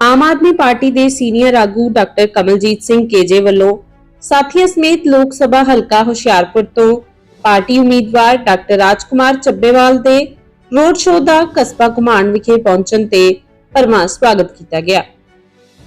ਆਮ Aadmi party ਦੇ senior ਆਗੂ doctor Kamaljit Singh ਕੇਜੇ ਵੱਲੋਂ ਸਾਥੀਆਂ ਸਮੇਤ ਲੋਕ ਸਭਾ ਹਲਕਾ ਹੁਸ਼ਿਆਰਪੁਰ ਤੋਂ ਪਾਰਟੀ ਉਮੀਦਵਾਰ ਡਾਕਟਰ ਰਾਜਕੁਮਾਰ ਚੱਬੇਵਾਲ ਦੇ ਰੋਡ ਸ਼ੋਅ ਦਾ ਕਸਬਾ ਘੁਮਾਣ ਵਿਖੇ ਪਹੁੰਚਣ ਤੇ ਭਰਵਾਂ ਸਵਾਗਤ ਕੀਤਾ ਗਿਆ।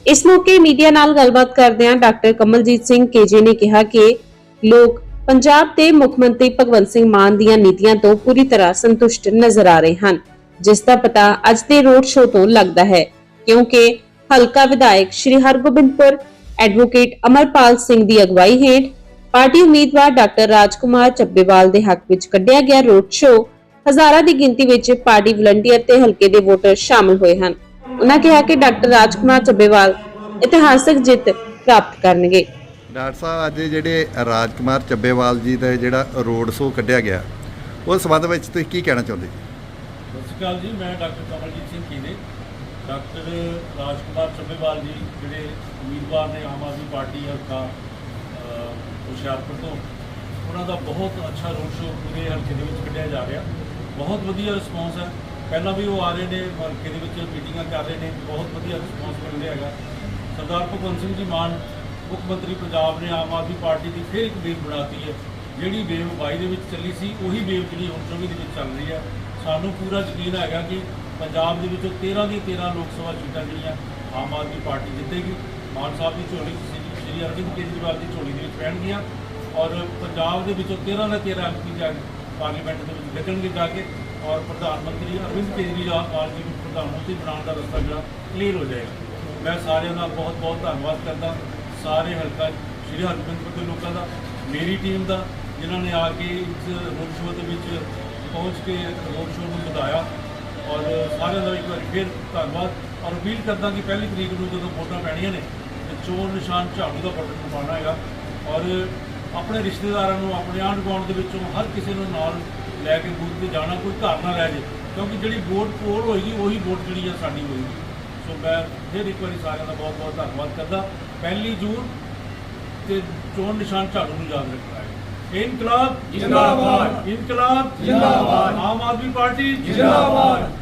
ਇਸ ਮੌਕੇ ਮੀਡੀਆ ਨਾਲ ਗੱਲਬਾਤ ਕਰਦਿਆਂ ਡਾਕਟਰ ਕਮਲਜੀਤ ਸਿੰਘ ਕੇਜੇ ਨੇ ਕਿਹਾ ਕਿ ਲੋਕ ਪੰਜਾਬ ਦੇ ਮੁੱਖ ਮੰਤਰੀ ਭਗਵੰਤ ਸਿੰਘ ਮਾਨ ਦੀਆਂ ਨੀਤੀਆਂ ਤੋਂ ਪੂਰੀ ਤਰ੍ਹਾਂ ਸੰਤੁਸ਼ਟ ਨਜ਼ਰ ਆ ਰਹੇ ਹਨ, ਜਿਸ ਦਾ ਪਤਾ ਅੱਜ ਦੇ ਰੋਡ ਸ਼ੋਅ ਤੋਂ ਲੱਗਦਾ ਹੈ। ਕਿਉਂਕਿ ਹਲਕਾ ਵਿਧਾਇਕ ਸ਼੍ਰੀ ਹਰਗੋਬਿੰਦਪੁਰ ਐਡਵੋਕੇਟ ਅਮਰਪਾਲ ਸਿੰਘ ਦੀ ਅਗਵਾਈ ਹੇਠ ਪਾਰਟੀ ਉਮੀਦਵਾਰ ਡਾਕਟਰ ਰਾਜਕੁਮਾਰ ਚੱਬੇਵਾਲ ਦੇ ਹੱਕ ਵਿੱਚ ਕੱਢਿਆ ਗਿਆ ਰੋਡ ਸ਼ੋਅ ਹਜ਼ਾਰਾਂ ਦੀ ਗਿਣਤੀ ਵਿੱਚ ਪਾਰਟੀ ਵਲੰਟੀਅਰ ਤੇ ਹਲਕੇ ਦੇ ਵੋਟਰ ਸ਼ਾਮਲ ਹੋਏ ਹਨ। ਉਹਨਾਂ ਕਿਹਾ ਕਿ ਡਾਕਟਰ ਰਾਜਕੁਮਾਰ ਚੱਬੇਵਾਲ ਇਤਿਹਾਸਕ ਜਿੱਤ ਪ੍ਰਾਪਤ ਕਰਨਗੇ। ਡਾਕਟਰ ਸਾਹਿਬ ਅੱਜ ਜਿਹੜੇ ਰਾਜਕੁਮਾਰ ਚੱਬੇਵਾਲ ਜੀ ਦਾ ਜਿਹੜਾ ਰੋਡ ਸ਼ੋਅ ਕੱਢਿਆ ਗਿਆ ਉਸ ਸੰਬੰਧ ਵਿੱਚ ਤੁਸੀਂ ਕੀ ਕਹਿਣਾ ਚਾਹੁੰਦੇ? ਸਤਿ ਸ਼੍ਰੀ ਅਕਾਲ ਜੀ ਮੈਂ ਡਾਕਟਰ ਕਮਲਜੀਤ ਸਿੰਘ ਕੀਨੇ। ਡਾਕਟਰ ਰਾਜਕੁਮਾਰ ਚੱਬੇਵਾਲ ਜੀ, ਜਿਹੜੇ ਉਮੀਦਵਾਰ ਨੇ ਆਮ ਆਦਮੀ ਪਾਰਟੀ ਹਲਕਾ ਹੁਸ਼ਿਆਰਪੁਰ ਤੋਂ, ਉਹਨਾਂ ਦਾ ਬਹੁਤ ਅੱਛਾ ਰੋਡ ਸ਼ੋਅ ਪੂਰੇ ਹਲਕੇ ਦੇ ਵਿੱਚ ਕੱਢਿਆ ਜਾ ਰਿਹਾ। ਬਹੁਤ ਵਧੀਆ ਰਿਸਪੌਂਸ ਹੈ। ਪਹਿਲਾਂ ਵੀ ਉਹ ਆ ਰਹੇ ਨੇ, ਹਲਕੇ ਦੇ ਵਿੱਚ ਮੀਟਿੰਗਾਂ ਕਰ ਰਹੇ ਨੇ। ਬਹੁਤ ਵਧੀਆ ਰਿਸਪੌਂਸ ਮਿਲ ਰਿਹਾ ਹੈਗਾ। ਸਰਦਾਰ ਭਗਵੰਤ ਸਿੰਘ ਜੀ ਮਾਨ, ਮੁੱਖ ਮੰਤਰੀ ਪੰਜਾਬ ਨੇ ਆਮ ਆਦਮੀ ਪਾਰਟੀ ਦੀ ਫਿਰ ਇੱਕ ਵੇਵ ਬਣਾਤੀ ਹੈ। ਜਿਹੜੀ ਵੇਵ 22 ਦੇ ਵਿੱਚ ਚੱਲੀ ਸੀ, ਉਹੀ ਵੇਵ ਜਿਹੜੀ ਹੁਣ 24 ਦੇ ਵਿੱਚ ਚੱਲ ਰਹੀ ਹੈ। ਸਾਨੂੰ ਪੂਰਾ ਯਕੀਨ ਹੈਗਾ ਕਿ ਪੰਜਾਬ ਦੇ ਵਿੱਚੋਂ 13 ਦੀ 13 ਲੋਕ ਸਭਾ ਸੀਟਾਂ ਜਿਹੜੀਆਂ ਆਮ ਆਦਮੀ ਪਾਰਟੀ ਜਿੱਤੇਗੀ। ਮਾਨ ਸਾਹਿਬ ਦੀ ਝੋਲੀ ਸ੍ਰੀ ਸ਼੍ਰੀ ਅਰਵਿੰਦ ਕੇਜਰੀਵਾਲ ਦੀ ਝੋਲੀ ਦੇ ਵਿੱਚ ਪੈਣਗੀਆਂ ਔਰ ਪੰਜਾਬ ਦੇ ਵਿੱਚੋਂ 13 ਦੇ 13 ਐਮਪੀ ਜਾ ਕੇ ਪਾਰਲੀਮੈਂਟ ਦੇ ਵਿੱਚ ਲੱਗਣਗੇ ਜਾ ਕੇ ਔਰ ਪ੍ਰਧਾਨ ਮੰਤਰੀ ਅਰਵਿੰਦ ਕੇਜਰੀਵਾਲ ਜੀ ਨੂੰ ਪ੍ਰਧਾਨ ਮੰਤਰੀ ਬਣਾਉਣ ਦਾ ਰਸਤਾ ਜਿਹੜਾ ਕਲੀਅਰ ਹੋ ਜਾਏਗਾ। ਮੈਂ ਸਾਰਿਆਂ ਦਾ ਬਹੁਤ ਬਹੁਤ ਧੰਨਵਾਦ ਕਰਦਾ। ਸਾਰੇ ਹਲਕਾ ਸ਼੍ਰੀ ਹਰਗੋਬਿੰਦਪੁਰ ਦੇ ਲੋਕਾਂ ਦਾ, ਮੇਰੀ ਟੀਮ ਦਾ, ਜਿਨ੍ਹਾਂ ਨੇ ਆ ਕੇ ਇਸ ਰੋਡ ਸ਼ੋਅ ਦੇ ਵਿੱਚ ਪਹੁੰਚ ਕੇ ਰੋਡ ਸ਼ੋਅ ਨੂੰ ਵਧਾਇਆ। ਔਰ ਸਾਰਿਆਂ ਦਾ ਇੱਕ ਵਾਰੀ ਫਿਰ ਧੰਨਵਾਦ। ਔਰ ਅਪੀਲ ਕਰਦਾ ਕਿ ਪਹਿਲੀ ਤਰੀਕ ਨੂੰ ਜਦੋਂ ਵੋਟਾਂ ਪੈਣੀਆਂ ਨੇ, ਤੇ ਚੋਣ ਨਿਸ਼ਾਨ ਝਾੜੂ ਦਾ ਬਟਨ ਦਬਾਉਣਾ ਹੈਗਾ। ਔਰ ਆਪਣੇ ਰਿਸ਼ਤੇਦਾਰਾਂ ਨੂੰ, ਆਪਣੇ ਆਂਢ ਗੁਆਂਢ ਦੇ ਵਿੱਚੋਂ ਹਰ ਕਿਸੇ ਨੂੰ ਨਾਲ ਲੈ ਕੇ ਬੂਥ ਤੇ ਜਾਣਾ, ਕੋਈ ਘਰ ਨਾ ਰਹਿ ਜੇ, ਕਿਉਂਕਿ ਜਿਹੜੀ ਵੋਟ ਪੋਲ ਹੋਏਗੀ, ਉਹੀ ਵੋਟ ਜਿਹੜੀ ਆ ਸਾਡੀ ਹੋਏਗੀ। ਸੋ ਮੈਂ ਫਿਰ ਇੱਕ ਵਾਰੀ ਸਾਰਿਆਂ ਦਾ ਬਹੁਤ ਬਹੁਤ ਧੰਨਵਾਦ ਕਰਦਾ। ਪਹਿਲੀ ਜੂਨ ਤੇ ਚੋਣ ਨਿਸ਼ਾਨ ਝਾੜੂ ਨੂੰ ਯਾਦ ਰੱਖਣਾ ਹੈ। ਇਨਕਲਾਬ ਜਿੰਦਾਬਾਦ। ਇਨਕਲਾਬ ਜਿੰਦਾਬਾਦ। ਆਮ ਆਦਮੀ ਪਾਰਟੀ ਜਿੰਦਾਬਾਦ।